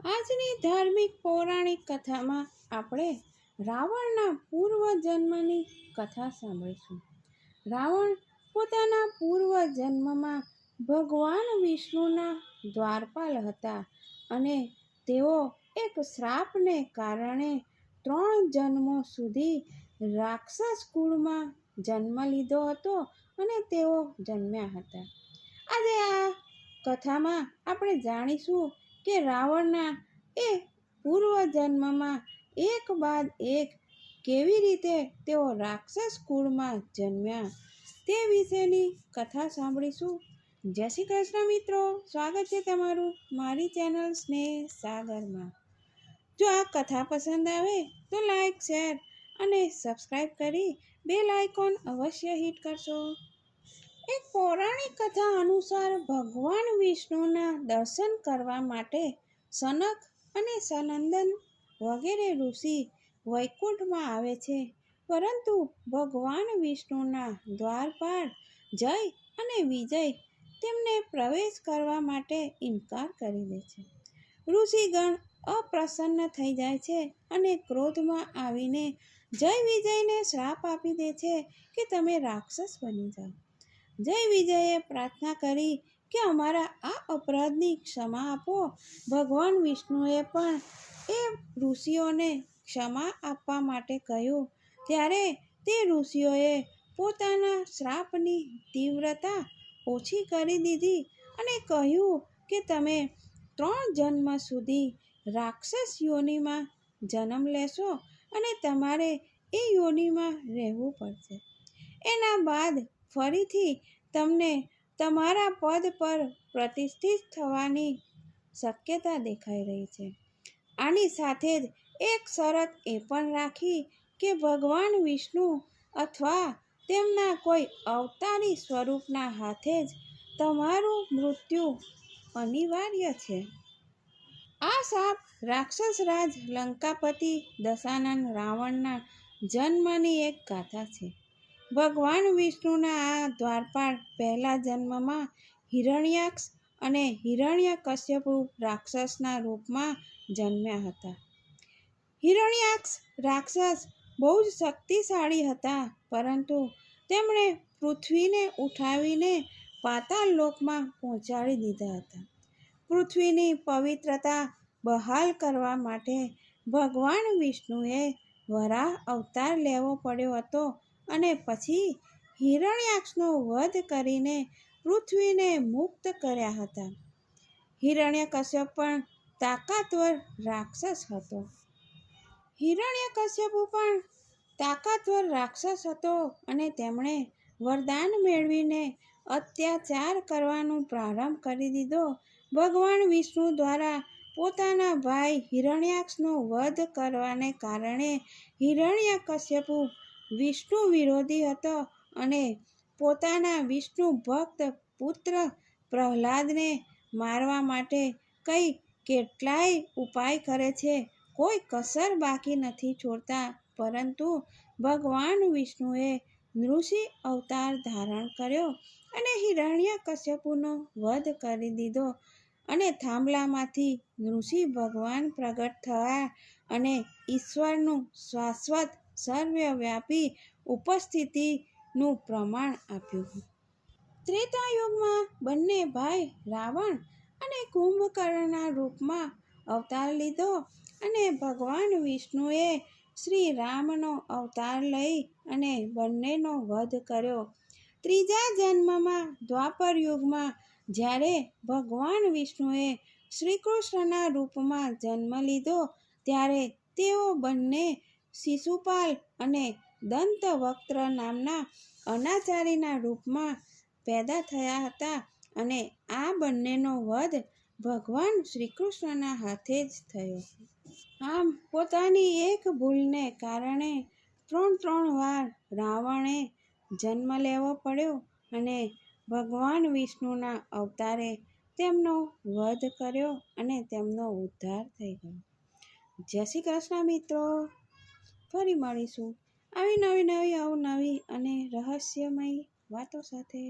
આજની ધાર્મિક પૌરાણિક કથામાં આપણે રાવણના પૂર્વ જન્મની કથા સાંભળીશું. રાવણ પોતાના પૂર્વ જન્મમાં ભગવાન વિષ્ણુના દ્વારપાલ હતા અને તેઓ એક શ્રાપને કારણે ત્રણ જન્મો સુધી રાક્ષસ કુળમાં જન્મ લીધો હતો અને તેઓ જન્મ્યા હતા. આજે આ કથામાં આપણે જાણીશું કે રાવણના એ પૂર્વજન્મમાં એક બાદ એક કેવી રીતે તેઓ રાક્ષસ કુળમાં જન્મ્યા તે વિશેની કથા સાંભળીશું. જય શ્રી કૃષ્ણ મિત્રો. સ્વાગત છે તમારું મારી ચેનલ સ્નેહ સાગરમાં. જો આ કથા પસંદ આવે તો લાઈક, શેર અને સબસ્ક્રાઈબ કરી બેલ આઇકોન અવશ્ય હિટ કરશો. એક પૌરાણિક કથા અનુસાર ભગવાન વિષ્ણુના દર્શન કરવા માટે સનક અને સનંદન વગેરે ઋષિ વૈકુંઠમાં આવે છે. પરંતુ ભગવાન વિષ્ણુના દ્વારપાળ જય અને વિજય તેમને પ્રવેશ કરવા માટે ઇનકાર કરી દે છે. ઋષિગણ અપ્રસન્ન થઈ જાય છે અને ક્રોધમાં આવીને જય વિજયને શ્રાપ આપી દે છે કે તમે રાક્ષસ બની જાઓ. જય વિજયે પ્રાર્થના કરી કે અમારા આ અપરાધની ક્ષમા આપો. ભગવાન વિષ્ણુએ પણ એ ઋષિઓને ક્ષમા આપવા માટે કહ્યું. ત્યારે તે ઋષિઓએ પોતાના શ્રાપની તીવ્રતા ઓછી કરી દીધી અને કહ્યું કે તમે ત્રણ જન્મ સુધી રાક્ષસ યોનિમાં જન્મ લેશો અને તમારે એ યોનિમાં રહેવું પડશે. એના બાદ ફરીથી તમને તમારા પદ પર પ્રતિષ્ઠિત થવાની શક્યતા દેખાઈ રહી છે. આની સાથે જ એક શરત એ પણ રાખી કે ભગવાન વિષ્ણુ અથવા તેમના કોઈ અવતારી સ્વરૂપના હાથે જ તમારું મૃત્યુ અનિવાર્ય છે. આ સાપ રાક્ષસ રાજ લંકાપતિ દશાનંદ રાવણના જન્મની એક ગાથા છે. ભગવાન વિષ્ણુના આ દ્વારપાળ પહેલા જન્મમાં હિરણ્યાક્ષ અને હિરણ્યકશ્યપુ રાક્ષસના રૂપમાં જન્મ્યા હતા. હિરણ્યાક્ષ રાક્ષસ બહુ જ શક્તિશાળી હતા, પરંતુ તેમણે પૃથ્વીને ઉઠાવીને પાતાળ લોકમાં પહોંચાડી દીધા હતા. પૃથ્વીની પવિત્રતા બહાલ કરવા માટે ભગવાન વિષ્ણુએ વરાહ અવતાર લેવો પડ્યો હતો અને પછી હિરણ્યાક્ષનો વધ કરીને પૃથ્વીને મુક્ત કર્યા હતા. હિરણ્યકશ્યપ પણ તાકાતવર રાક્ષસ હતો. હિરણ્યકશ્યપુ પણ તાકાતવર રાક્ષસ હતો અને તેમણે વરદાન મેળવીને અત્યાચાર કરવાનું પ્રારંભ કરી દીધો. ભગવાન વિષ્ણુ દ્વારા પોતાના ભાઈ હિરણ્યાક્ષનો વધ કરવાને કારણે હિરણ્યકશ્યપુ વિષ્ણુ વિરોધી હતો અને પોતાના વિષ્ણુ ભક્ત પુત્ર પ્રહલાદને મારવા માટે કઈ કેટલાય ઉપાય કરે છે, કોઈ કસર બાકી નથી છોડતા. પરંતુ ભગવાન વિષ્ણુએ નૃષિ અવતાર ધારણ કર્યો અને હિરણ્ય કશ્યપુનો વધ કરી દીધો અને થાંભલામાંથી નૃષિ ભગવાન પ્રગટ થયા અને ઈશ્વરનું શાશ્વત સર્વવ્યાપી ઉપસ્થિતિનું પ્રમાણ આપ્યું ત્રેતા યુગમાં બંને ભાઈ રાવણ અને કુંભકર્ણના રૂપમાં અવતાર લીધો અને ભગવાન વિષ્ણુએ શ્રી રામનો અવતાર લઈ અને બંનેનો વધ કર્યો. ત્રીજા જન્મમાં દ્વાપર યુગમાં જ્યારે ભગવાન વિષ્ણુએ શ્રી કૃષ્ણના રૂપમાં જન્મ લીધો, ત્યારે તેઓ બંને શિશુપાલ અને દંતવક્ત્ર નામના અનાચારીના રૂપમાં પેદા થયા હતા અને આ બંનેનો વધ ભગવાન શ્રીકૃષ્ણના હાથે જ થયો. આમ, પોતાની એક ભૂલને કારણે ત્રણ ત્રણ વાર રાવણે જન્મ લેવો પડ્યો અને ભગવાન વિષ્ણુના અવતારે તેમનો વધ કર્યો અને તેમનો ઉદ્ધાર થઈ ગયો. જય શ્રી કૃષ્ણ મિત્રો! ફરી મળીશું. આવી નવી નવી અવનવી અને રહસ્યમય વાતો સાથે.